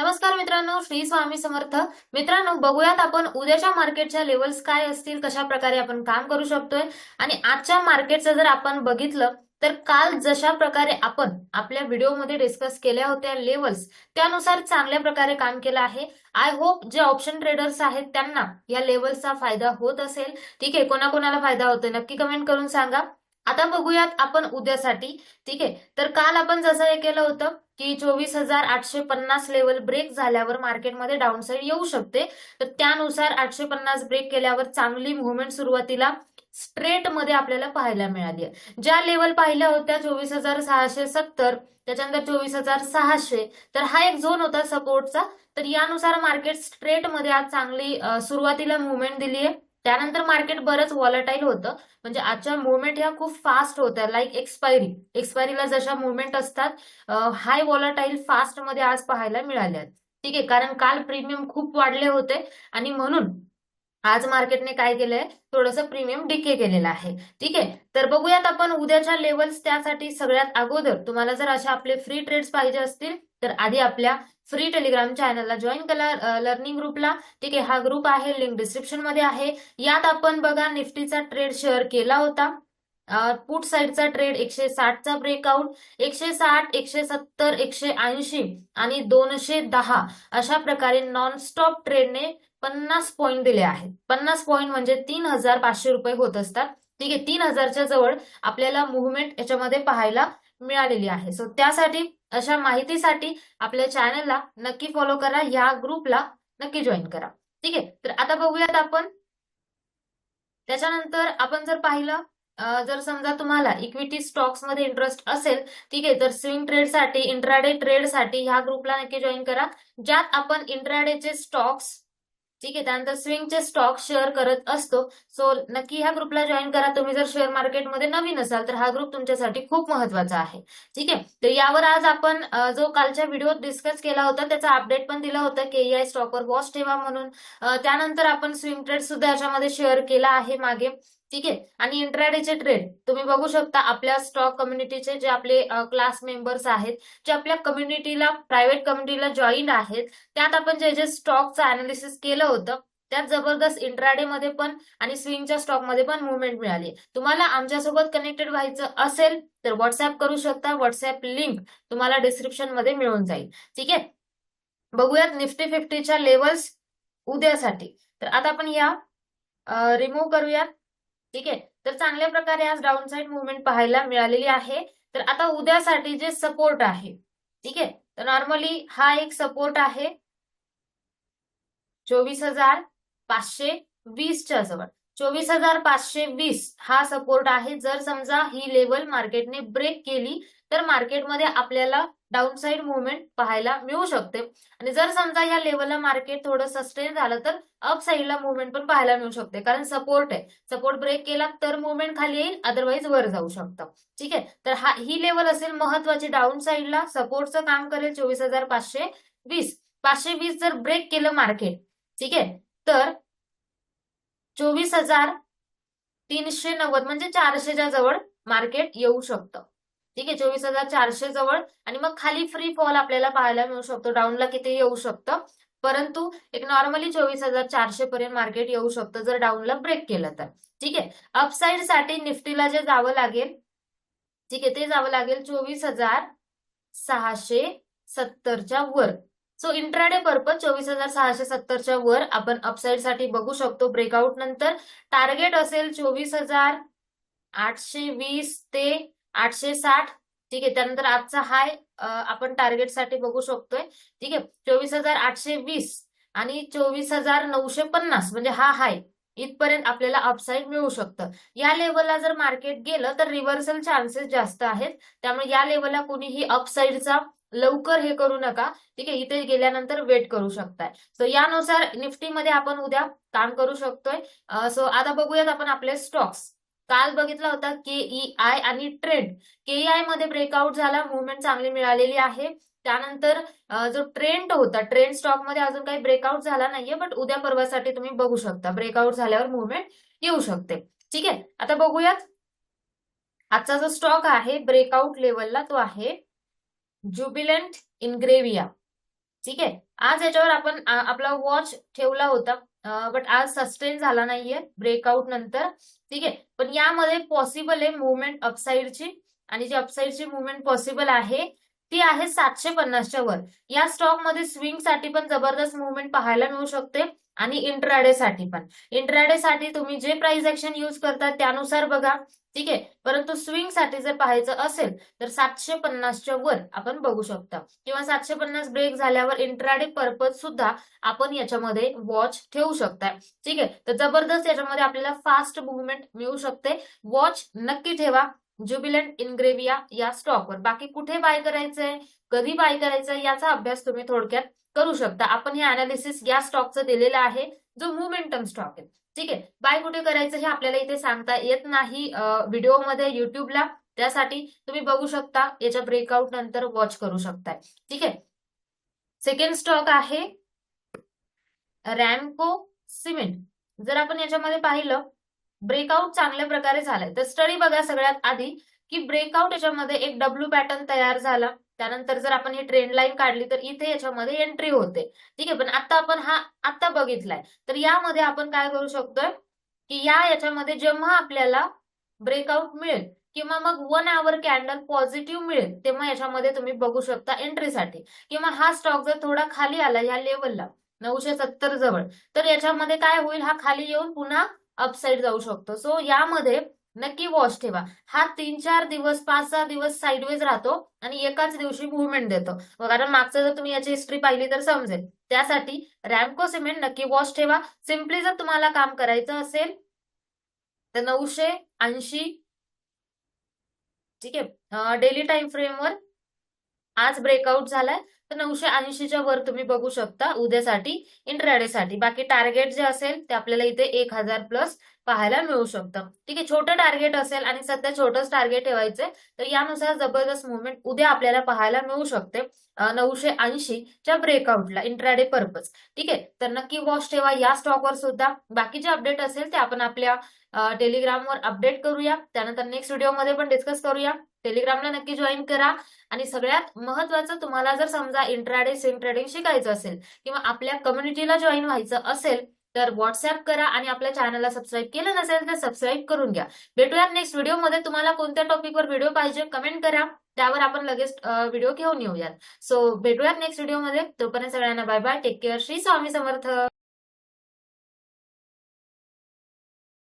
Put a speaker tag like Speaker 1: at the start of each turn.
Speaker 1: नमस्कार मित्रांनो श्री स्वामी समर्थ. मित्रांनो बघूयात आपण उद्याच्या मार्केटच्या लेवल्स काय असतील कशा प्रकारे आपण काम करू शकतोय. आणि आजच्या मार्केटचं जर आपण बघितलं तर काल जशा प्रकारे आपण आपल्या व्हिडिओमध्ये डिस्कस केल्या होत्या लेवल्स त्यानुसार चांगल्या प्रकारे काम केलं आहे. आय होप जे ऑप्शन ट्रेडर्स आहेत त्यांना या लेवल्सचा फायदा होत असेल. ठीक आहे कोणाकोणाला फायदा होतोय नक्की कमेंट करून सांगा. आता बघूयात आपण उद्यासाठी. ठीक आहे तर काल आपण जसं हे केलं होतं की चोवीस हजार आठशे पन्नास लेवल ब्रेक झाल्यावर मार्केटमध्ये डाऊन साईड येऊ शकते. तर त्यानुसार आठशे पन्नास ब्रेक केल्यावर चांगली मुवमेंट सुरुवातीला स्ट्रेटमध्ये आपल्याला पाहायला मिळाली आहे. ज्या लेवल पाहिल्या होत्या चोवीस हजार सहाशे सत्तर त्याच्यानंतर चोवीस हजार सहाशे तर हा एक झोन होता सपोर्टचा तर यानुसार मार्केट स्ट्रेटमध्ये आज चांगली सुरुवातीला मुवमेंट दिली आहे. त्यानंतर मार्केट बरंच वॉलटाईल होतं. म्हणजे आजच्या मुवमेंट ह्या खूप फास्ट होत्या. लाईक एक्सपायरी एक्सपायरीला जशा मुवमेंट असतात हाय वॉलटाईल फास्टमध्ये आज पाहायला मिळाल्या ठीक आहे. कारण काल प्रीमियम खूप वाढले होते. आणि म्हणून आज मार्केटने काय केलंय? थोडंसं प्रीमियम डिके केलेलं आहे. ठीक आहे? तर बघूयात आपण उद्याच्या लेवल्स त्यासाठी सगळ्यात अगोदर तुम्हाला जर अशा आपले फ्री ट्रेड्स पाहिजे असतील तर आधी आपल्या फ्री टेलिग्राम चॅनलला जॉईन करा लर्निंग ग्रुपला ठीक आहे? हा ग्रुप आहे लिंक डिस्क्रिप्शनमध्ये आहे. यात आपण बघा निफ्टीचा ट्रेड शेअर केला होता. पुट साईडचा ट्रेड एकशे साठचा ब्रेकआउट एकशे साठ एकशे सत्तर एकशे ऐंशी आणि दोनशे दहा अशा प्रकारे नॉनस्टॉप ट्रेडने पन्नास पॉईंट दिले आहेत. पन्नास पॉईंट म्हणजे तीन हजार पाचशे रुपये होत असतात. ठीक आहे तीन हजारच्या जवळ आपल्याला मुवमेंट याच्यामध्ये पाहायला मिळालेली आहे. सो त्यासाठी अशा माहितीसाठी आपल्या चॅनलला नक्की फॉलो करा. या ग्रुपला नक्की जॉईन करा. ठीक आहे तर आता बघूयात आपण. त्याच्यानंतर आपण जर पाहिलं जर समजा तुम्हाला इक्विटी स्टॉक्समध्ये इंटरेस्ट असेल ठीक आहे तर स्विंग ट्रेडसाठी इंट्राडे ट्रेडसाठी ह्या ग्रुपला नक्की जॉईन करा. ज्यात आपण इंट्राडेचे स्टॉक्स ठीक आहे. त्यानंतर स्विंगचे स्टॉक शेअर करत असतो. सो नक्की ह्या ग्रुपला जॉईन करा. तुम्ही जर शेअर मार्केटमध्ये नवीन असाल तर हा ग्रुप तुमच्यासाठी खूप महत्त्वाचा आहे. ठीक आहे? तर यावर आज आपण जो कालच्या व्हिडिओत डिस्कस केला होता त्याचा अपडेट पण दिला होता. के आय स्टॉकवर वॉच ठेवा म्हणून. त्यानंतर आपण स्विंग ट्रेड सुद्धा याच्यामध्ये शेअर केला आहे मागे. ठीक आहे? आणि इंट्राडेचे ट्रेड तुम्ही बघू शकता आपल्या स्टॉक कम्युनिटीचे जे आपले क्लास मेंबर्स आहेत जे आपल्या कम्युनिटीला प्रायव्हेट कम्युनिटीला जॉईन आहेत त्यात आपण जे जे स्टॉकचं अनालिसिस केलं होतं त्यात जबरदस्त इंट्राडे मध्ये पण आणि स्विंगच्या स्टॉकमध्ये पण मुवमेंट मिळाली. तुम्हाला आमच्यासोबत कनेक्टेड व्हायचं असेल तर व्हॉट्सअप करू शकता. व्हॉट्सअप लिंक तुम्हाला डिस्क्रिप्शनमध्ये मिळून जाईल. ठीक आहे? बघूयात निफ्टी फिफ्टीच्या लेवल्स उद्यासाठी. तर आता आपण या रिमूव्ह करूयात. ठीक आहे? तर चांगल्या प्रकारे आज डाऊन साईड मुवमेंट पाहायला मिळालेली आहे. तर आता उद्यासाठी जे सपोर्ट आहे ठीक आहे? तर नॉर्मली हा एक सपोर्ट आहे चोवीस हजार पाचशे वीसच्या जवळ. चोवीस हजार पाचशे वीस हा सपोर्ट आहे. जर समजा ही लेवल मार्केटने ब्रेक केली तर मार्केटमध्ये आपल्याला डाऊन साईड मुवमेंट पाहायला मिळू शकते. आणि जर समजा या लेवलला मार्केट थोडं सस्टेन झालं तर अप साईडला मुवमेंट पण पाहायला मिळू शकते. कारण सपोर्ट आहे. सपोर्ट ब्रेक केला तर मुवमेंट खाली येईल अदरवाईज वर जाऊ शकतं. ठीक आहे? तर हा ही लेवल असेल महत्वाची. डाऊन साईडला सपोर्टचं काम करेल चोवीस हजार पाचशे वीस. पाचशे वीस जर ब्रेक केलं मार्केट ठीक आहे? तर चोवीस हजार तीनशे नव्वद म्हणजे चारशेच्या जवळ मार्केट येऊ शकतं. ठीक आहे? चोवीस हजार चारशे जवळ. आणि मग खाली फ्री फॉल आपल्याला पाहायला मिळू शकतो. डाऊनला किती येऊ शकतं? परंतु एक नॉर्मली चोवीस हजार चारशे पर्यंत मार्केट येऊ शकतं जर डाऊनला ब्रेक केलं तर. ठीक आहे? अपसाईडसाठी निफ्टीला जे जावं लागेल ठीक आहे ते जावं लागेल चोवीस हजार सहाशे सत्तरच्या वर. सो इंट्राडे पर्पज चोवीस हजार सहाशे सत्तरच्या वर आपण अपसाईडसाठी बघू शकतो. ब्रेकआउट नंतर टार्गेट असेल चोवीस हजार आठशे वीस ते आठशे साठ. ठीक आहे त्यानंतर आजचा हाय आपण टार्गेटसाठी बघू शकतोय. ठीक आहे चोवीस हजार आठशे वीस आणि चोवीस हजार नऊशे पन्नास म्हणजे हा हाय. इथपर्यंत आपल्याला अपसाईड मिळू शकतं. या लेवलला जर मार्केट गेलं तर रिव्हर्सल चान्सेस जास्त आहेत. त्यामुळे या लेवलला कोणीही अपसाईडचा लवकर हे करू नका. ठीक आहे इथे गेल्यानंतर वेट करू शकताय. सो यानुसार निफ्टीमध्ये आपण उद्या काम करू शकतोय. सो आता बघूयात आपण आपले स्टॉक्स काल बघितला होता केईआय आणि ट्रेंड केईआयमध्ये ब्रेकआउट झाला मुवमेंट चांगली मिळालेली आहे. त्यानंतर जो ट्रेंड होता ट्रेंड स्टॉकमध्ये अजून काही ब्रेकआउट झाला नाहीये बट उद्या परवासाठी तुम्ही बघू शकता. ब्रेकआउट झाल्यावर मुवमेंट येऊ शकते. ठीक आहे? आता बघूयात. आजचा जो स्टॉक आहे ब्रेकआउट लेवलला तो आहे ज्युबिलंट इनग्रेविया ठीक आहे? आज याच्यावर आपण आपला वॉच ठेवला होता. बट आज सस्टेन झाला नाहीये. ब्रेकआउट नंतर. ठीक आहे? पण यामध्ये पॉसिबल आहे मुवमेंट अपसाईडची आणि जी अपसाईडची मुवमेंट पॉसिबल आहे ती आहे सातशे पन्नासच्या वर. या स्टॉकमध्ये पण जबरदस्त मुवमेंट पाहायला मिळू शकते आणि इंट्राडे साठी पण. इंट्राडे साठी तुम्ही जे प्राइस ऍक्शन युज करता त्यानुसार बघा. ठीक आहे? परंतु स्विंगसाठी जर पाहायचं असेल तर सातशे पन्नासच्या वर आपण बघू शकता. किंवा सातशे पन्नास ब्रेक झाल्यावर इंट्राडे पर्पज सुद्धा आपण याच्यामध्ये वॉच ठेवू शकताय. ठीक आहे? तर जबरदस्त याच्यामध्ये आपल्याला फास्ट मुवमेंट मिळू शकते. वॉच नक्की ठेवा. ज्युबिलंट इनग्रेविया या स्टॉकवर बाकी कुठे बाय करायचंय? कधी बाय करायचंय? याचा अभ्यास तुम्ही थोडक्यात करू शकता. आपण हे अनालिसिस या स्टॉकचं दिलेलं आहे. जो मुमेंटम स्टॉक आहे. ठीक आहे? बाय कुठे करायचं हे आपल्याला इथे सांगता येत नाही व्हिडिओमध्ये युट्यूबला. त्यासाठी तुम्ही बघू शकता. याच्या ब्रेकआउट नंतर वॉच करू शकताय. ठीक आहे? सेकंड स्टॉक आहे रॅमको सिमेंट जर आपण याच्यामध्ये पाहिलं ब्रेकआउट चांगल्या प्रकारे झालाय. तर स्टडी बघा सगळ्यात आधी की ब्रेकआउट याच्यामध्ये एक डब्ल्यू पॅटर्न तयार झाला. त्यानंतर जर आपण ही ट्रेंड लाईन काढली तर इथे याच्यामध्ये एंट्री होते. ठीक आहे पण आता आपण हा आता बघितलाय. तर यामध्ये आपण काय करू शकतोय? की या याच्यामध्ये जेव्हा आपल्याला ब्रेकआउट मिळेल किंवा मग वन आवर कॅन्डल पॉझिटिव्ह मिळेल तेव्हा याच्यामध्ये तुम्ही बघू शकता एंट्रीसाठी किंवा हा स्टॉक जर थोडा खाली आला या लेवलला नऊशे सत्तर जवळ तर याच्यामध्ये काय होईल? हा खाली येऊन पुन्हा अपसाईड जाऊ शकतो. सो यामध्ये नक्की वॉच ठेवा. हा तीन चार दिवस पाच सहा दिवस साईडवेज राहतो आणि एकाच दिवशी मुवमेंट देतो. कारण मागचं जर तुम्ही याची हिस्ट्री पाहिली तर समजेल. त्यासाठी रॅमको सिमेंट नक्की वॉच ठेवा. सिम्पली जर तुम्हाला काम करायचं असेल तर नऊशे ऐंशी ठीक आहे डेली टाइम फ्रेमवर आज ब्रेकआउट झालाय. नऊशे ऐंशीच्या वर तुम्ही बघू शकता उद्यासाठी इंट्राडेसाठी. बाकी टार्गेट जे असेल ते आपल्याला इथे एक हजार प्लस पाहायला मिळू शकतं. ठीक आहे छोटं टार्गेट असेल आणि सध्या छोटंच टार्गेट ठेवायचंय तर यानुसार जबरदस्त मुवमेंट उद्या आपल्याला पाहायला मिळू शकते नऊशे ऐंशीच्या ब्रेकआउटला इंट्राडे पर्पज ठीक आहे तर नक्की वॉच ठेवा या स्टॉकवर सुद्धा. बाकीचे अपडेट असेल ते आपण आपल्या टेलिग्रामवर अपडेट करूया. त्यानंतर नेक्स्ट व्हिडिओमध्ये पण डिस्कस करूया. टेलिग्रामला नक्की जॉईन करा. आणि सगळ्यात महत्वाचं तुम्हाला जर समजा इंट्राडे स्विंग ट्रेडिंग शिकायचं असेल किंवा आपल्या कम्युनिटीला जॉईन व्हायचं असेल तर व्हॉट्सअप करा आणि आपल्या चॅनलला सबस्क्राईब केलं नसेल तर सबस्क्राईब करून घ्या. भेटूया नेक्स्ट व्हिडिओमध्ये तुम्हाला कोणत्या टॉपिकवर व्हिडिओ पाहिजे कमेंट करा. त्यावर आपण लगेच व्हिडिओ घेऊन येऊयात. सो भेटूयात नेक्स्ट व्हिडिओमध्ये तोपर्यंत सगळ्यांना bye bye take care Shri Swami Samarth.